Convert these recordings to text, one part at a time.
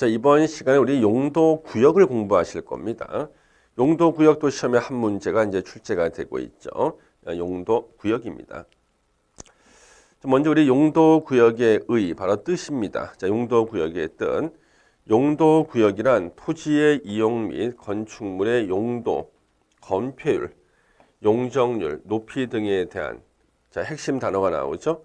자, 이번 시간에 우리 용도 구역을 공부하실 겁니다. 용도 구역도 시험에 한 문제가 이제 출제가 되고 있죠. 용도 구역입니다. 먼저 우리 용도 구역의 의 바로 뜻입니다. 자, 용도 구역의 뜻. 용도 구역이란 토지의 이용 및 건축물의 용도, 건폐율, 용적률, 높이 등에 대한 자, 핵심 단어가 나오죠.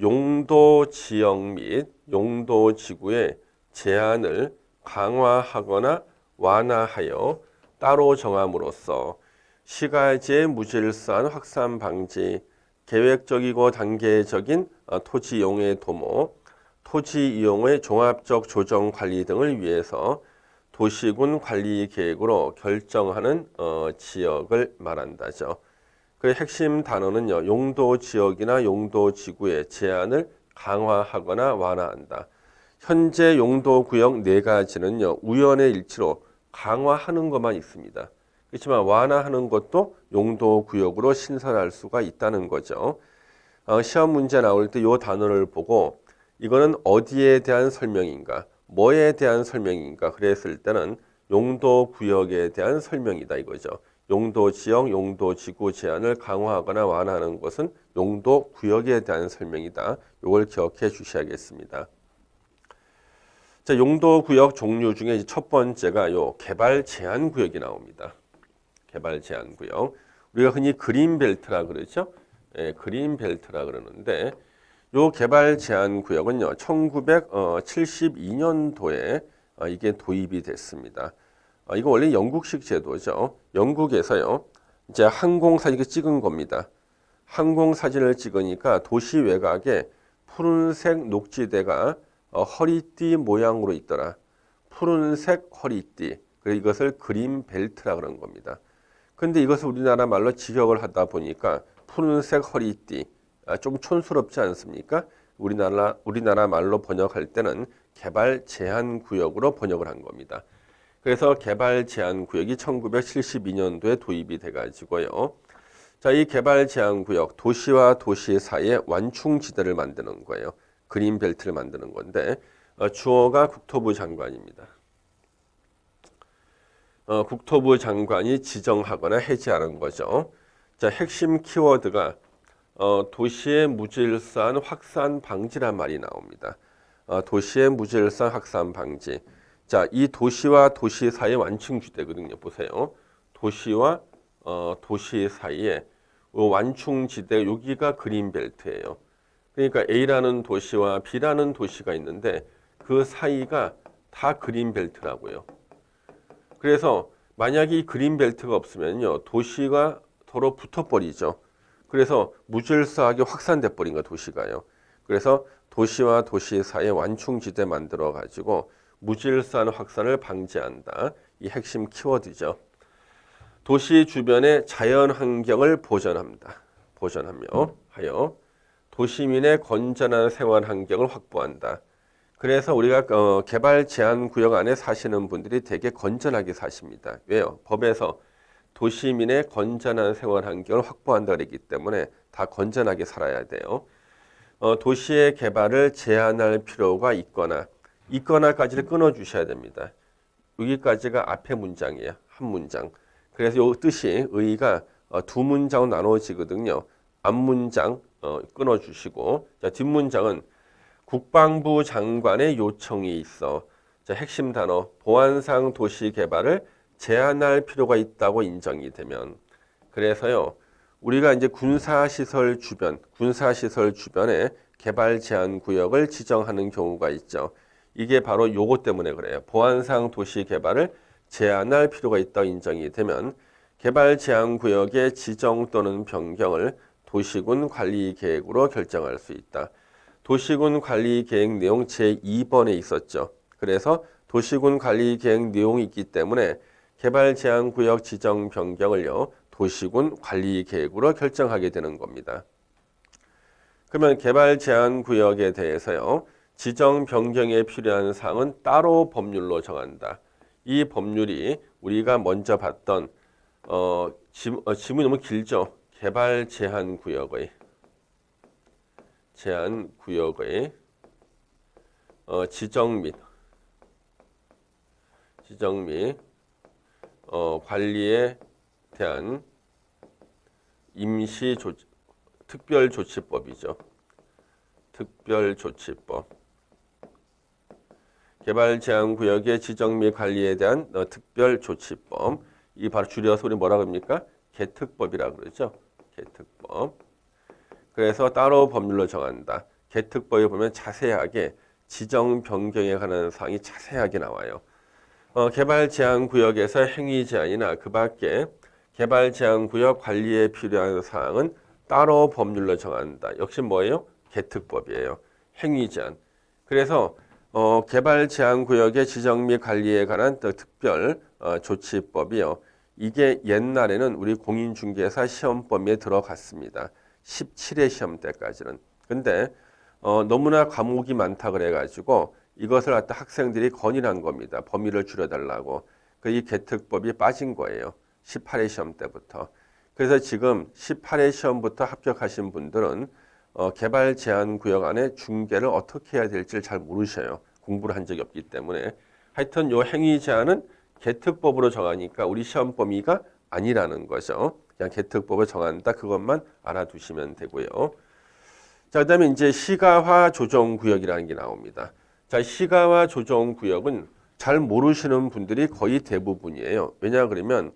용도 지역 및 용도 지구의 제한을 강화하거나 완화하여 따로 정함으로써 시가지의 무질서한 확산 방지, 계획적이고 단계적인 어, 토지 이용의 도모, 토지 이용의 종합적 조정 관리 등을 위해서 도시군 관리 계획으로 결정하는 어, 지역을 말한다죠. 그 핵심 단어는요, 용도 지역이나 용도 지구의 제한을 강화하거나 완화한다. 현재 용도 구역 네 가지는요, 우연의 일치로 강화하는 것만 있습니다. 그렇지만 완화하는 것도 용도 구역으로 신설할 수가 있다는 거죠. 어, 시험 문제 나올 때 이 단어를 보고 이거는 어디에 대한 설명인가, 뭐에 대한 설명인가 그랬을 때는 용도 구역에 대한 설명이다 이거죠. 용도 지역, 용도 지구 제한을 강화하거나 완화하는 것은 용도 구역에 대한 설명이다. 이걸 기억해 주셔야겠습니다. 자, 용도 구역 종류 중에 첫 번째가 요 개발 제한 구역이 나옵니다. 개발 제한 구역. 우리가 흔히 그린 벨트라 그러죠. 예, 그린 벨트라 그러는데 요 개발 제한 구역은요. 1972년도에 어, 이게 도입이 됐습니다. 어, 이거 원래 영국식 제도죠. 영국에서요. 이제 항공 사진을 찍은 겁니다. 항공 사진을 찍으니까 도시 외곽에 푸른색 녹지대가 어, 허리띠 모양으로 있더라. 푸른색 허리띠. 그래서 이것을 그린 벨트라 그런 겁니다. 근데 이것을 우리나라 말로 직역을 하다 보니까 푸른색 허리띠 아, 좀 촌스럽지 않습니까? 우리나라 우리나라 말로 번역할 때는 개발 제한 구역으로 번역을 한 겁니다. 그래서 개발 제한 구역이 1972년도에 도입이 돼 가지고요. 자, 이 개발 제한 구역 도시와 도시 사이에 완충 지대를 만드는 거예요. 그린 벨트를 만드는 건데 어, 주어가 국토부 장관입니다. 어, 국토부 장관이 지정하거나 해제하는 거죠. 자, 핵심 키워드가 어, 도시의 무질서한 확산 방지란 말이 나옵니다. 어, 도시의 무질서한 확산 방지. 자, 이 도시와 도시 사이의 완충지대거든요. 보세요. 도시와 어, 도시 사이에 완충지대 여기가 그린벨트예요. 그러니까 A라는 도시와 B라는 도시가 있는데 그 사이가 다 그린벨트라고요. 그래서 만약에 이 그린벨트가 없으면요. 도시가 서로 붙어버리죠. 그래서 무질서하게 확산돼 버린 거 도시가요. 그래서 도시와 도시 사이에 완충지대 만들어 가지고 무질서한 확산을 방지한다. 이 핵심 키워드죠. 도시 주변의 자연 환경을 보존합니다. 보존하며 하여 도시민의 건전한 생활 환경을 확보한다. 그래서 우리가 어, 개발 제한 구역 안에 사시는 분들이 되게 건전하게 사십니다. 왜요? 법에서 도시민의 건전한 생활 환경을 확보한다 그랬기 때문에 다 건전하게 살아야 돼요. 어, 도시의 개발을 제한할 필요가 있거나 있거나까지를 끊어 주셔야 됩니다. 여기까지가 앞에 문장이에요. 한 문장. 그래서 이 뜻이 의의가 어, 두 문장으로 나눠지거든요. 앞 문장 어, 끊어 주시고 자, 뒷문장은 국방부 장관의 요청이 있어 자, 핵심 단어 보안상 도시 개발을 제한할 필요가 있다고 인정이 되면 그래서요. 우리가 이제 군사시설 주변, 군사시설 주변에 개발 제한 구역을 지정하는 경우가 있죠. 이게 바로 요거 때문에 그래요. 보안상 도시 개발을 제한할 필요가 있다고 인정이 되면 개발 제한 구역의 지정 또는 변경을 도시군 관리 계획으로 결정할 수 있다. 도시군 관리 계획 내용 제2번에 있었죠. 그래서 도시군 관리 계획 내용이 있기 때문에 개발 제한 구역 지정 변경을요. 도시군 관리 계획으로 결정하게 되는 겁니다. 그러면 개발 제한 구역에 대해서요. 지정 변경에 필요한 사항은 따로 법률로 정한다. 이 법률이 우리가 먼저 봤던 어, 지, 어, 지문이 너무 길죠. 개발 제한 구역의 제한 구역의 어, 지정 및 지정 및 어, 관리에 대한 임시 조 특별 조치법이죠. 특별 조치법. 개발 제한 구역의 지정 및 관리에 대한 어, 특별 조치법. 이 바로 줄여서 우리 뭐라 그럽니까? 개특법이라 그러죠. 개특법. 그래서 따로 법률로 정한다. 개특법에 보면 자세하게 지정 변경에 관한 사항이 자세하게 나와요. 어, 개발 제한 구역에서 행위 제한이나 그 밖에 개발 제한 구역 관리에 필요한 사항은 따로 법률로 정한다. 역시 뭐예요? 개특법이에요. 행위 제한. 그래서 어, 개발 제한 구역의 지정 및 관리에 관한 또 특별 어, 조치법이요. 이게 옛날에는 우리 공인중개사 시험 범위에 들어갔습니다. 17회 시험 때까지는. 근데 어, 너무나 과목이 많다 그래가지고 이것을 갖다 학생들이 건의한 겁니다. 범위를 줄여달라고. 그 이 개특법이 빠진 거예요. 18회 시험 때부터. 그래서 지금 18회 시험부터 합격하신 분들은 어, 개발 제한 구역 안에 중개를 어떻게 해야 될지를 잘 모르셔요. 공부를 한 적이 없기 때문에. 하여튼 요 행위 제한은 개특법으로 정하니까 우리 시험 범위가 아니라는 거죠. 그냥 개특법을 정한다. 그것만 알아두시면 되고요. 자, 그다음에 이제 시가화 조정 구역이라는 게 나옵니다. 자, 시가화 조정 구역은 잘 모르시는 분들이 거의 대부분이에요. 왜냐 그러면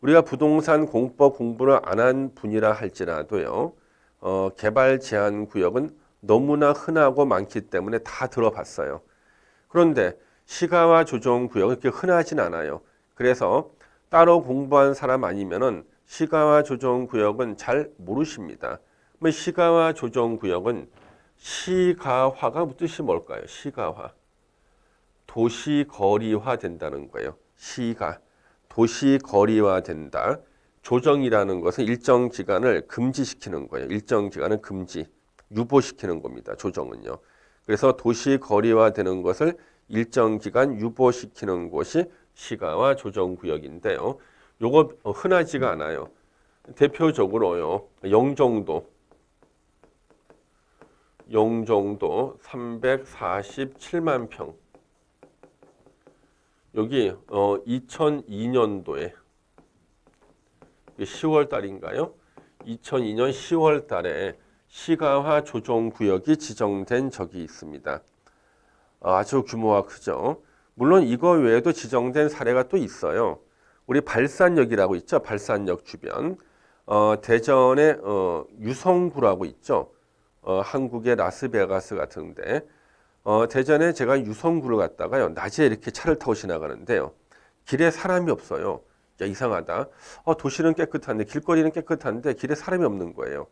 우리가 부동산 공법 공부를 안 한 분이라 할지라도요. 어, 개발 제한 구역은 너무나 흔하고 많기 때문에 다 들어봤어요. 그런데 시가화 조정 구역은 그렇게 흔하진 않아요. 그래서 따로 공부한 사람 아니면은 시가화 조정 구역은 잘 모르십니다. 그러면 시가화 조정 구역은 시가화가 뜻이 뭘까요? 시가화. 도시 거리화 된다는 거예요. 시가. 도시 거리화 된다. 조정이라는 것은 일정 기간을 금지시키는 거예요. 일정 기간은 금지, 유보시키는 겁니다. 조정은요. 그래서 도시 거리화 되는 것을 일정 기간 유보시키는 곳이 시가와 조정 구역인데요. 요거 흔하지가 않아요. 대표적으로요. 영종도 영종도 347만 평. 여기 어 2002년도에 10월 달인가요? 2002년 10월 달에 시가화 조정 구역이 지정된 적이 있습니다. 아주 규모가 크죠. 물론 이거 외에도 지정된 사례가 또 있어요. 우리 발산역이라고 있죠. 발산역 주변. 어, 대전의 어, 유성구라고 있죠. 어, 한국의 라스베가스 같은데 어, 대전에 제가 유성구를 갔다가요. 낮에 이렇게 차를 타고 지나가는데요. 길에 사람이 없어요. 야, 이상하다. 어, 도시는 깨끗한데 길거리는 깨끗한데 길에 사람이 없는 거예요.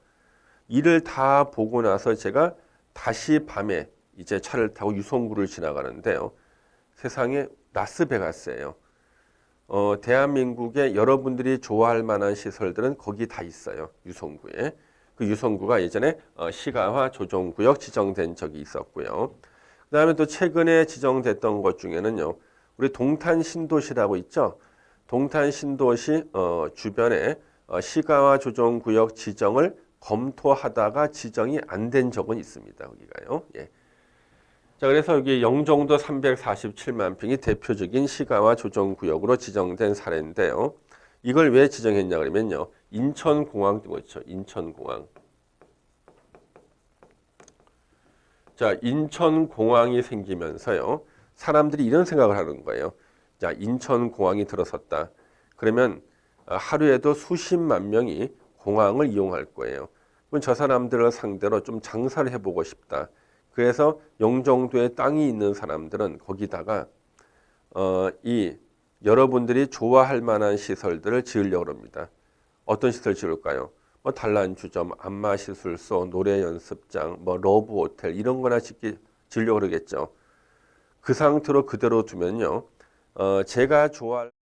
이를 다 보고 나서 제가 다시 밤에 이제 차를 타고 유성구를 지나가는데요. 세상에 라스베가스예요. 어, 대한민국의 여러분들이 좋아할 만한 시설들은 거기 다 있어요. 유성구에. 그 유성구가 예전에 어, 시가화 조정구역 지정된 적이 있었고요. 그 다음에 또 최근에 지정됐던 것 중에는요. 우리 동탄 신도시라고 있죠. 동탄 신도시 어, 주변에 어, 시가화 조정구역 지정을 검토하다가 지정이 안 된 적은 있습니다. 거기가요. 예. 자, 그래서 여기 영종도 347만 평이 대표적인 시가와 조정구역으로 지정된 사례인데요. 이걸 왜 지정했냐 그러면요. 인천공항 그렇죠. 인천공항. 자, 인천공항이 생기면서요. 사람들이 이런 생각을 하는 거예요. 자, 인천공항이 들어섰다. 그러면 하루에도 수십만 명이 공항을 이용할 거예요. 그럼 저 사람들을 상대로 좀 장사를 해보고 싶다. 그래서 영종도에 땅이 있는 사람들은 거기다가 어, 이 여러분들이 좋아할 만한 시설들을 지으려고 합니다. 어떤 시설 지을까요? 뭐 단란주점, 안마시술소, 노래 연습장, 뭐 러브 호텔 이런 거나 짓기 지으려고 그러겠죠. 그 상태로 그대로 두면요. 어, 제가 좋아할